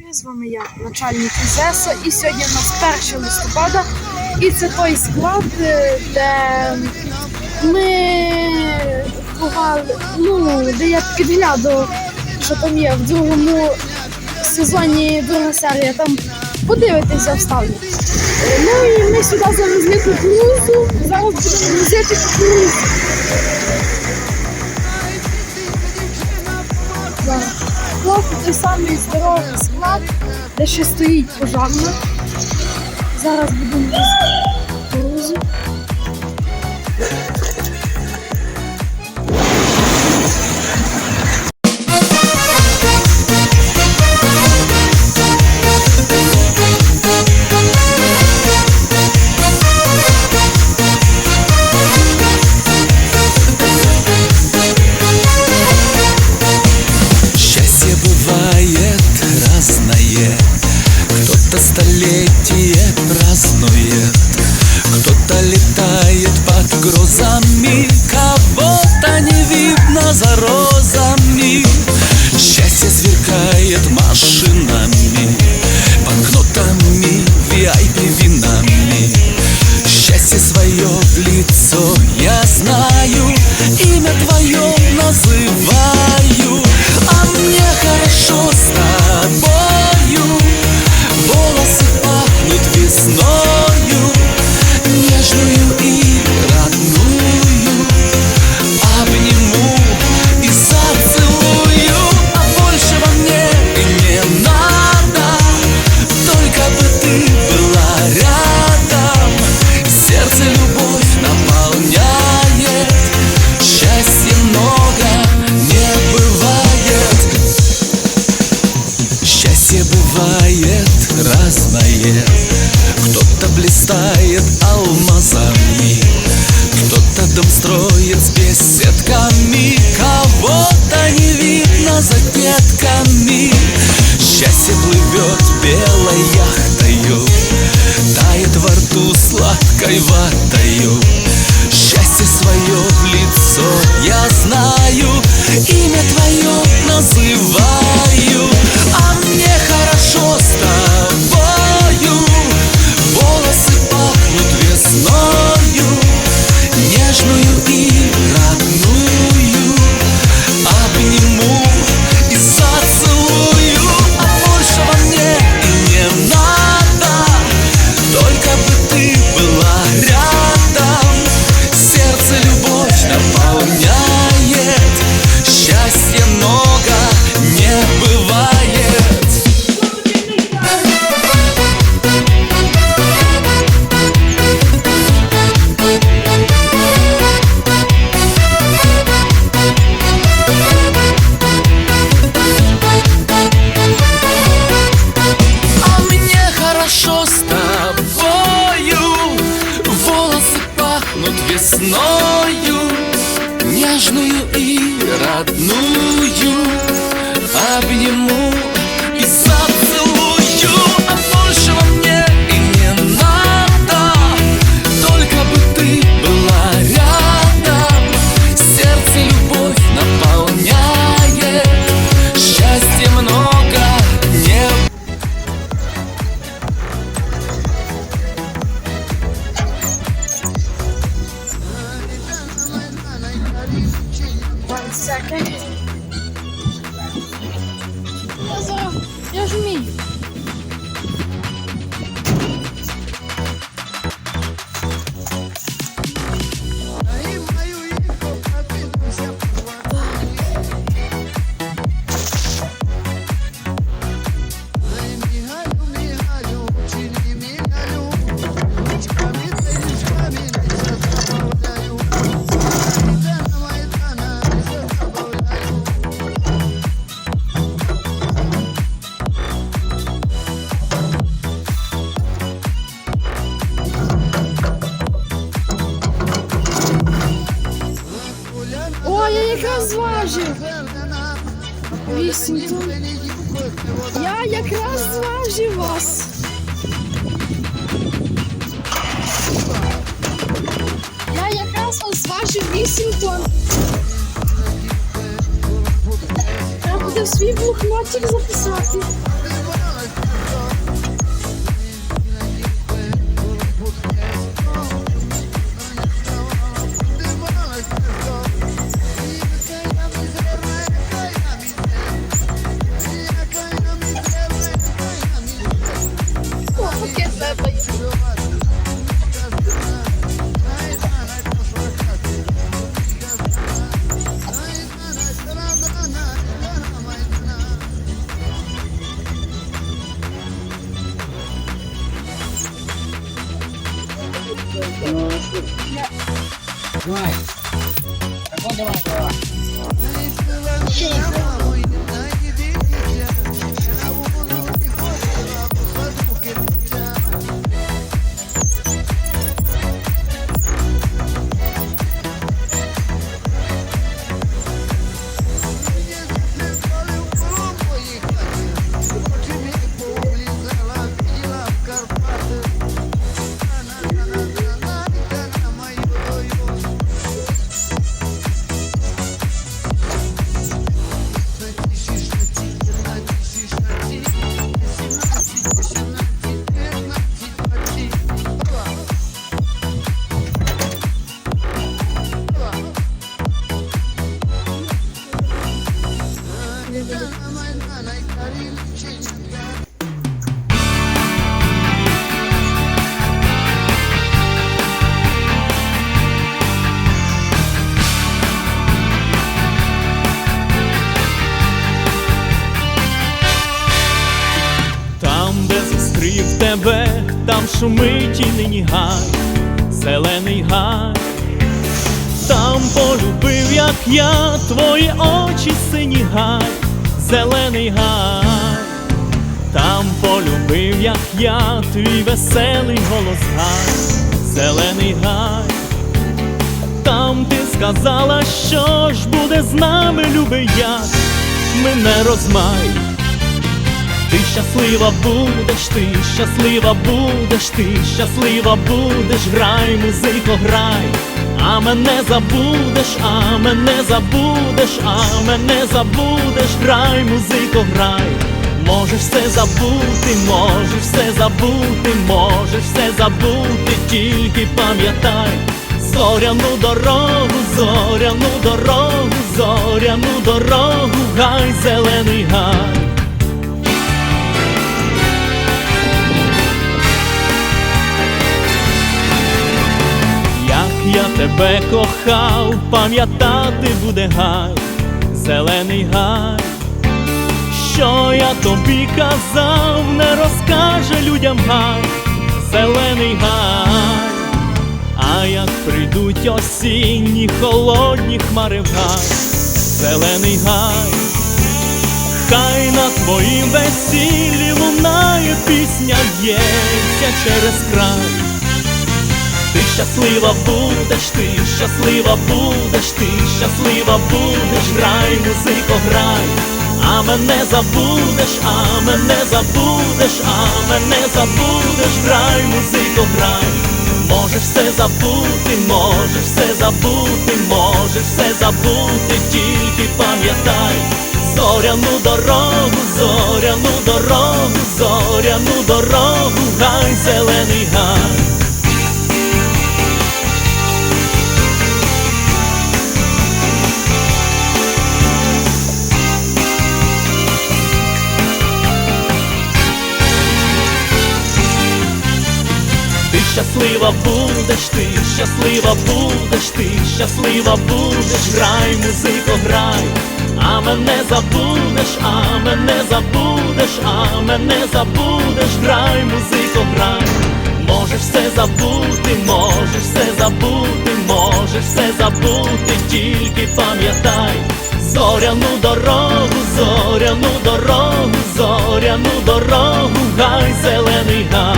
здоров'я! З вами я, начальник ІЗЕСа, і сьогодні у нас 1 листопада, і це той склад, е, де ми бували, ну, де я підглядав, що там є в другому сезоні друга серія, там подивитись я вставлю. Ну і ми сюди завезли кукурузу, зараз будемо возити кукурузу. Той самий здоровий склад, де ще стоїть пожарна. Зараз будемо родную Обниму и зацелую А большего мне и не надо Только бы ты была рядом Сердце любовь наполняет Счастья много не One second. Зважив вас. Я якраз вас зважив 8 тонн. Треба буде в свій блокнотик записати. Vay. Bak o devam. Şey. Там, де зустрів тебе, там шумить і нині гай, зелений гай, там полюбив, як я, твої очі сині гай, зелений гай, там полюбив, як я, твій веселий голос гай, зелений гай, там ти сказала, що ж буде з нами, любий як, мене розмай. Ти щаслива будеш, ти щаслива будеш, ти щаслива будеш, грай, музико, грай, а мене забудеш, а мене забудеш, а мене забудеш, грай, музико, грай, можеш все забути, можеш все забути, можеш все забути, тільки пам'ятай, зоряну дорогу, зоряну дорогу, зоряну дорогу, гай, зелений гай. Тебе кохав, пам'ятати буде гай, зелений гай, що я тобі казав, не розкаже людям гай, зелений гай, а як прийдуть осінні холодні хмари в гай, зелений гай, хай на твоїм весіллі лунає пісня, б'ється через край. Ти щаслива будеш, ти щаслива будеш, ти щаслива будеш, грай, музико, грай, а мене забудеш, а мене забудеш, а мене забудеш, грай, музико, грай, можеш все забути, можеш все забути, можеш все забути, тільки пам'ятай, зоряну дорогу, зоряну дорогу, зоряну дорогу, гай, зелений Ти щаслива будеш, ти щаслива будеш, ти щаслива будеш, грай, музико, грай, а мене забудеш, а мене забудеш, а мене забудеш, грай, музико, грай, можеш все забути, можеш все забути, можеш все забути, тільки пам'ятай, зоряну дорогу, зоряну дорогу, зоряну дорогу, гай, зелений гай.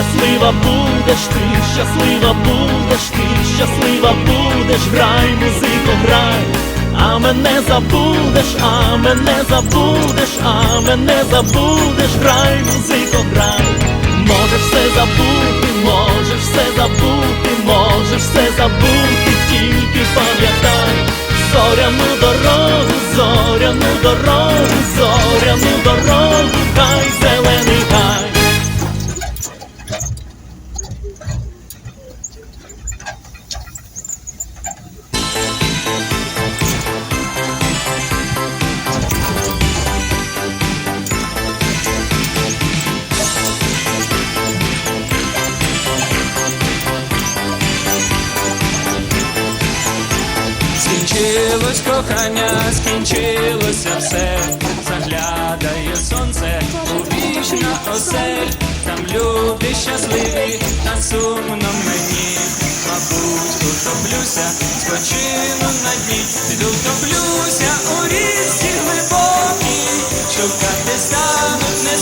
Щаслива будеш, ти щаслива будеш, ти щаслива будеш, грай, музико, грай, а мене забудеш, а мене забудеш, а мене забудеш, грай, музико, грай, можеш все забути, можеш все забути, можеш все забути, тільки пам'ятай, зоряну дорогу, зоряну дорогу, зоряну дорогу, хай зелений Скінчилось кохання, скінчилося все, заглядає сонце у вічна осель, там люди щасливі, та сумно мені, мабуть, тут втоплюся, спочину на дні, піду втоплюся у річці глибокій, шукати стануть, не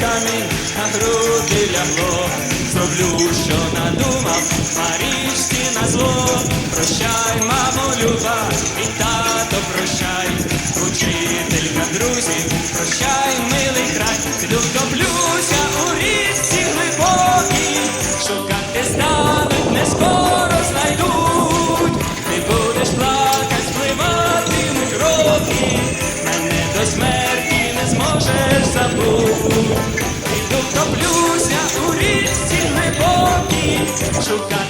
камінь, на груди лягло, зроблю, що надумав, Марічці на зло. Прощай, мамо, люба, і тато прощай, учителька, друзі, прощай, глибокій, шукати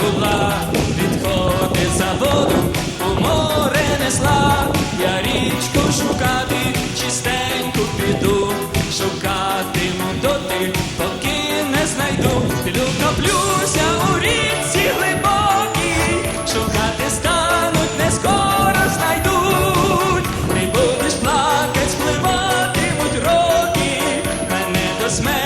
була, відходи заводу, у море несла, я річку шукати, чистеньку піду, шукатиму доти, поки не знайду, Люблюся у річці глибокій, шукати стануть, не скоро знайдуть, не будеш плакать, спливатимуть роки, мене до смерті.